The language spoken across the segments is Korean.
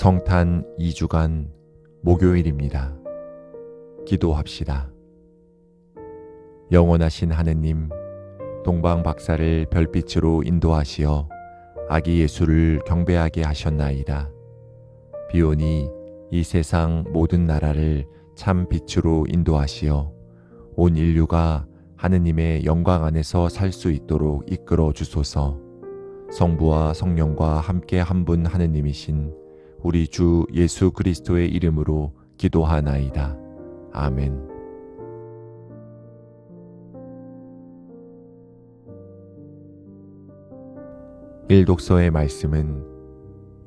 성탄 2주간 목요일입니다. 기도합시다. 영원하신 하느님, 동방 박사를 별빛으로 인도하시어 아기 예수를 경배하게 하셨나이다. 비오니 이 세상 모든 나라를 참 빛으로 인도하시어 온 인류가 하느님의 영광 안에서 살 수 있도록 이끌어 주소서. 성부와 성령과 함께 한 분 하느님이신 우리 주 예수 그리스도의 이름으로 기도하나이다. 아멘. 일독서의 말씀은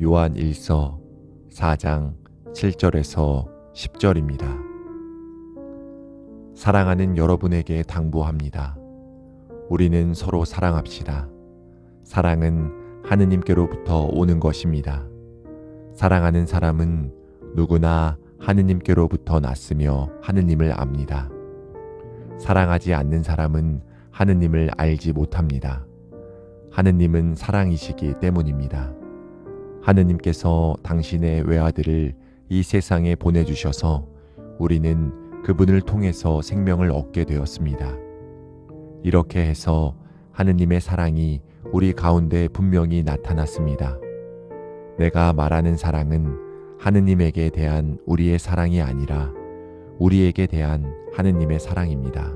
요한 1서 4장 7절에서 10절입니다. 사랑하는 여러분에게 당부합니다. 우리는 서로 사랑합시다. 사랑은 하느님께로부터 오는 것입니다. 사랑하는 사람은 누구나 하느님께로부터 났으며 하느님을 압니다. 사랑하지 않는 사람은 하느님을 알지 못합니다. 하느님은 사랑이시기 때문입니다. 하느님께서 당신의 외아들을 이 세상에 보내주셔서 우리는 그분을 통해서 생명을 얻게 되었습니다. 이렇게 해서 하느님의 사랑이 우리 가운데 분명히 나타났습니다. 내가 말하는 사랑은 하느님에게 대한 우리의 사랑이 아니라 우리에게 대한 하느님의 사랑입니다.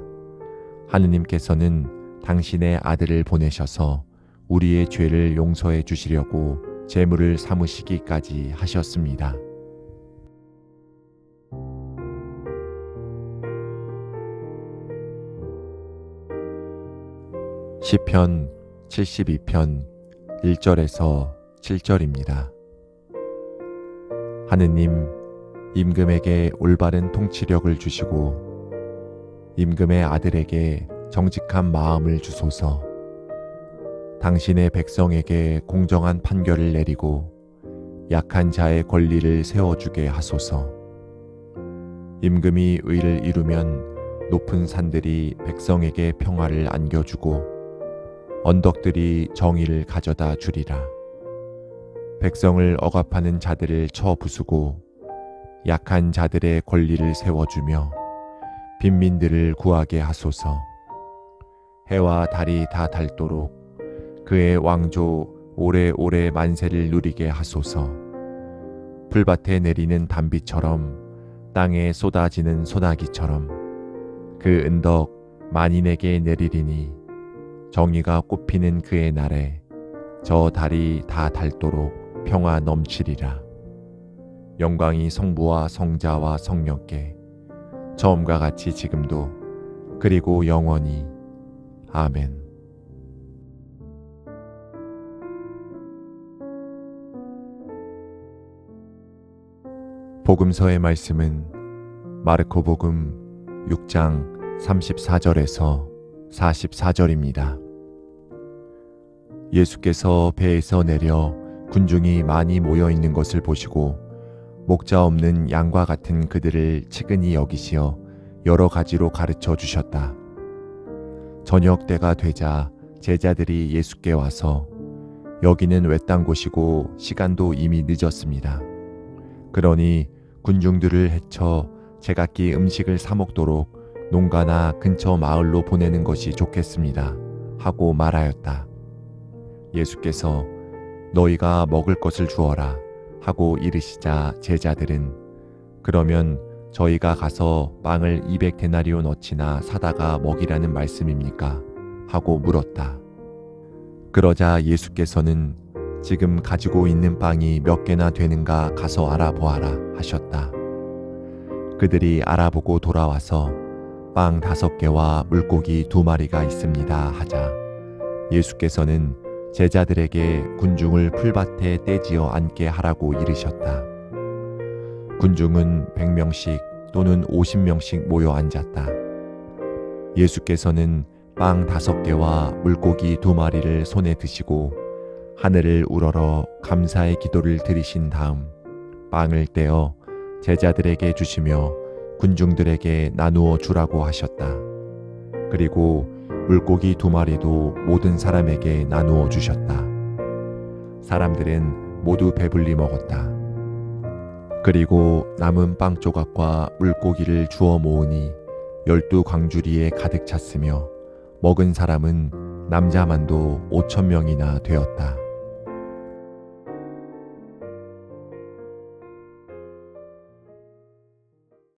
하느님께서는 당신의 아들을 보내셔서 우리의 죄를 용서해 주시려고 제물을 삼으시기까지 하셨습니다. 시편 72편 1절에서 7절입니다. 하느님, 임금에게 올바른 통치력을 주시고 임금의 아들에게 정직한 마음을 주소서. 당신의 백성에게 공정한 판결을 내리고 약한 자의 권리를 세워주게 하소서. 임금이 의를 이루면 높은 산들이 백성에게 평화를 안겨주고 언덕들이 정의를 가져다 주리라. 백성을 억압하는 자들을 쳐 부수고 약한 자들의 권리를 세워주며 빈민들을 구하게 하소서. 해와 달이 다 닳도록 그의 왕조 오래오래 만세를 누리게 하소서. 풀밭에 내리는 단비처럼 땅에 쏟아지는 소나기처럼 그 은덕 만인에게 내리리니 정의가 꽃피는 그의 날에 저 달이 다 닳도록 평화 넘치리라. 영광이 성부와 성자와 성령께 처음과 같이 지금도 그리고 영원히 아멘. 복음서의 말씀은 마르코 복음 6장 34절에서 44절입니다. 예수께서 배에서 내려 군중이 많이 모여 있는 것을 보시고 목자 없는 양과 같은 그들을 치근히 여기시어 여러 가지로 가르쳐 주셨다. 저녁 때가 되자 제자들이 예수께 와서 여기는 외딴 곳이고 시간도 이미 늦었습니다. 그러니 군중들을 해쳐 제각기 음식을 사 먹도록 농가나 근처 마을로 보내는 것이 좋겠습니다. 하고 말하였다. 예수께서 너희가 먹을 것을 주어라 하고 이르시자 제자들은 그러면 저희가 가서 빵을 200데나리온 어치나 사다가 먹이라는 말씀입니까? 하고 물었다. 그러자 예수께서는 지금 가지고 있는 빵이 몇 개나 되는가 가서 알아보아라 하셨다. 그들이 알아보고 돌아와서 빵 다섯 개와 물고기 두 마리가 있습니다 하자 예수께서는 제자들에게 군중을 풀밭에 떼지어 앉게 하라고 이르셨다. 군중은 100명씩 또는 50명씩 모여 앉았다. 예수께서는 빵 다섯 개와 물고기 두 마리를 손에 드시고 하늘을 우러러 감사의 기도를 드리신 다음 빵을 떼어 제자들에게 주시며 군중들에게 나누어 주라고 하셨다. 그리고 물고기 두 마리도 모든 사람에게 나누어 주셨다. 사람들은 모두 배불리 먹었다. 그리고 남은 빵 조각과 물고기를 주워 모으니 열두 광주리에 가득 찼으며 먹은 사람은 남자만도 오천 명이나 되었다.